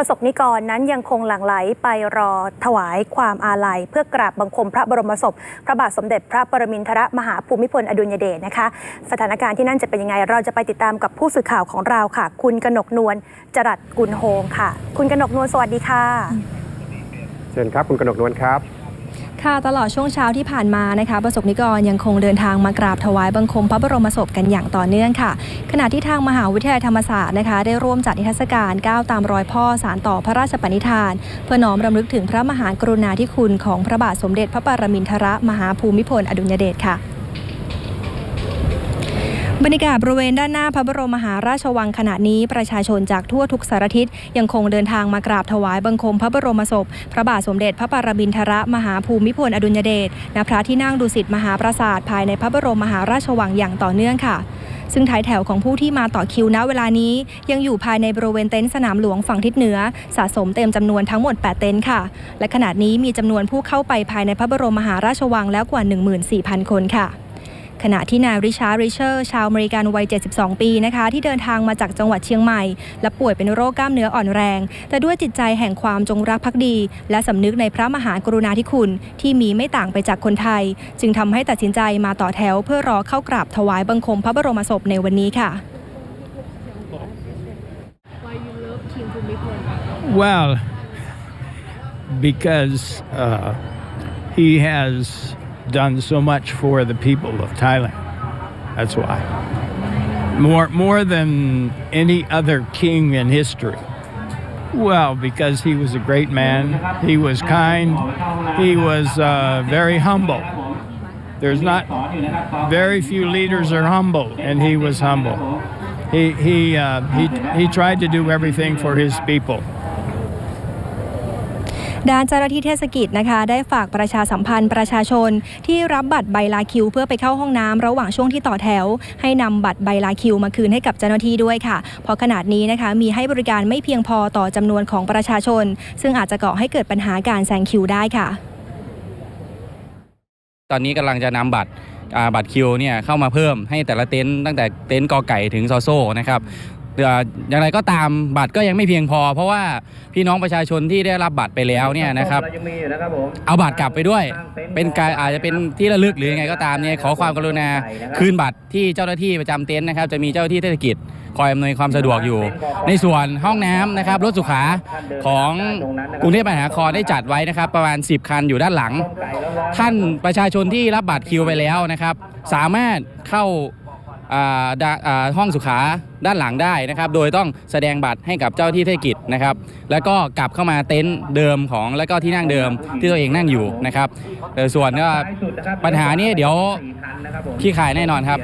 ประสบนิกรนั้นยังคงหลั่งไหลไปรอถวายความอาลัย เพื่อกราบบังคมพระบรมศพ พระบาทสมเด็จพระปรมินทรมหาภูมิพลอดุลยเดชนะคะ สถานการณ์ที่นั่นจะเป็นยังไง เราจะไปติดตามกับผู้สื่อข่าวของเราค่ะ คุณกนกนวลจรัสกุลโฮงค่ะ คุณกนกนวลสวัสดีค่ะ เชิญครับคุณกนกนวลครับ ค่ะตลอดช่วงเช้าที่ผ่านมานะคะประสบนิกรยังคงเดินทางมากราบถวายบังคมพระบรมศพกันอย่างต่อเนื่องค่ะ ขณะที่ทางมหาวิทยาลัยธรรมศาสตร์นะคะ ได้ร่วมจัดนิทรรศการก้าวตามรอยพ่อสารต่อพระราชปณิธาน เพื่อน้อมรำลึกถึงพระมหากรุณาธิคุณของพระบาทสมเด็จพระปรมินทรมหาภูมิพลอดุลยเดชค่ะ บรรยากาศบริเวณด้านหน้าพระบรมมหาราชวังขณะนี้ประชาชนจากทั่วทุกสารทิศยังคงเดินทางมากราบถวายบังคมพระบรมศพ พระบาทสมเด็จพระปรมินทรมหาภูมิพลอดุลยเดชณพระที่นั่งดุสิตมหาปราสาทภายในพระบรมมหาราชวังอย่างต่อเนื่องค่ะซึ่งท้ายแถวของผู้ที่มาต่อคิวณเวลานี้ ยังอยู่ภายในบริเวณเต็นท์สนามหลวงฝั่งทิศเหนือ สะสมเต็มจำนวนทั้งหมด 8 เต็นท์ค่ะ และขณะนี้มีจำนวนผู้เข้าไปภายในพระบรมมหาราชวังแล้วกว่า 14,000 คนค่ะ ขณะที่นายริชาร์ดริเชอร์ ชาวอเมริกันวัย 72 ปีนะคะ ที่เดินทางมาจากจังหวัดเชียงใหม่ และป่วยเป็นโรคกล้ามเนื้ออ่อนแรง แต่ด้วยจิตใจแห่งความจงรักภักดี และสำนึกในพระมหากรุณาธิคุณ ที่มีไม่ต่างไปจากคนไทย จึงทำให้ตัดสินใจมาต่อแถวเพื่อรอเข้ากราบถวายบังคมพระบรมศพในวันนี้ค่ะ Well, because uh, he has done so much for the people of Thailand. That's why. More, more than any other king in history. Well, because he was a great man, he was kind, he was uh, very humble. There's not very few leaders are humble, and he was humble. He he uh, he he tried to do everything for his people. ด้านเจ้าหน้าที่เทศกิจนะคะ ได้ฝากประชาสัมพันธ์ประชาชน ที่รับบัตรใบลาคิว เพื่อไปเข้าห้องน้ำระหว่างช่วงที่ต่อแถว ให้นำบัตรใบลาคิว มาคืนให้กับเจ้าหน้าที่ด้วยค่ะ เพราะขนาดนี้นะคะมีให้บริการไม่เพียงพอต่อจำนวนของประชาชน ซึ่งอาจจะก่อให้เกิดปัญหาการแซงคิวได้ค่ะ ตอนนี้กำลังจะนำบัตรบัตรคิวเนี่ยเข้ามาเพิ่มให้แต่ละเต็นท์ตั้งแต่เต็นท์กอไก่ถึงซอโซ่นะครับ อ่ออย่างไรก็ตามบัตรก็ยังไม่เพียงพอ เพราะว่าพี่น้องประชาชนที่ได้รับบัตรไปแล้วเนี่ยนะครับเอาบัตรกลับไปด้วย เป็นการอาจจะเป็นที่ระลึกหรือยังไงก็ตามเนี่ยขอความกรุณาคืนบัตรที่เจ้าหน้าที่ประจำเต็นท์นะครับจะมีเจ้าหน้าที่เทศกิจคอยอำนวยความสะดวกอยู่ ในส่วนห้องน้ำนะครับรถสุขาของกรุงเทพมหานครได้จัดไว้นะครับ ประมาณ 10 คันอยู่ด้านหลัง ท่านประชาชนที่รับบัตรคิวไปแล้วนะครับ สามารถเข้าอ่าดาอ่า ห้องสุขาด้านหลังได้นะครับ โดยต้องแสดงบัตรให้กับเจ้าที่เทศกิจนะครับ แล้วก็กลับเข้ามาเต็นท์เดิมของแล้วก็ที่นั่งเดิมที่ตัวเองนั่งอยู่นะครับแต่ส่วนก็ปัญหานี้เดี๋ยวขี้ขายแน่นอนครับ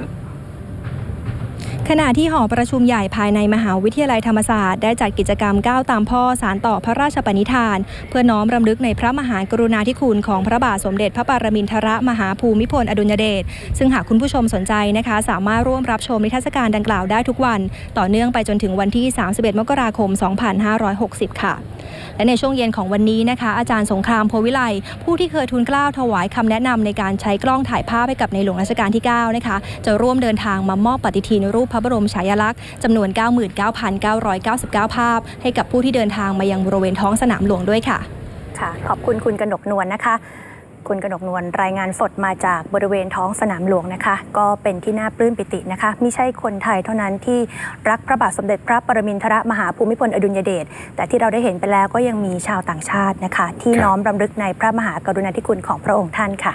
ขณะที่หอประชุมใหญ่ภายในมหาวิทยาลัยธรรมศาสตร์ได้จัดกิจกรรมก้าวตามพ่อสารต่อพระราชปณิธาน เพื่อน้อมรำลึกในพระมหากรุณาธิคุณของพระบาทสมเด็จพระปรมินทรมหาภูมิพลอดุลยเดชซึ่งหากคุณผู้ชมสนใจนะคะ สามารถร่วมรับชมนิทรรศการดังกล่าวได้ทุกวัน ต่อเนื่องไปจนถึงวันที่ 31 มกราคม 2560 ค่ะ และในช่วงเย็นของวันนี้นะคะ อาจารย์สงครามโพวิไลผู้ที่เคยทูลเกล้าถวายคำแนะนำในการใช้กล้องถ่ายภาพให้กับในหลวงรัชกาลที่ 9 นะคะ จะร่วมเดินทางมามอบปฏิทินรูปพระบรมฉายาลักษณ์จำนวน 99,999 ภาพ ให้กับผู้ที่เดินทางมายังบริเวณท้องสนามหลวงด้วยค่ะ ค่ะ ขอบคุณคุณกนกนวลนะคะ คุณกนกนวลรายงานสดมาจากบริเวณท้องสนามหลวงนะคะ ก็เป็นที่น่าปลื้มปิตินะคะไม่ใช่คนไทยเท่านั้นที่รักพระบาทสมเด็จพระปรมินทรมหาภูมิพลอดุลยเดชแต่ที่เราได้เห็นไปแล้วก็ยังมีชาวต่างชาตินะคะ ที่ครับน้อมรำลึกในพระมหากรุณาธิคุณของพระองค์ท่านค่ะ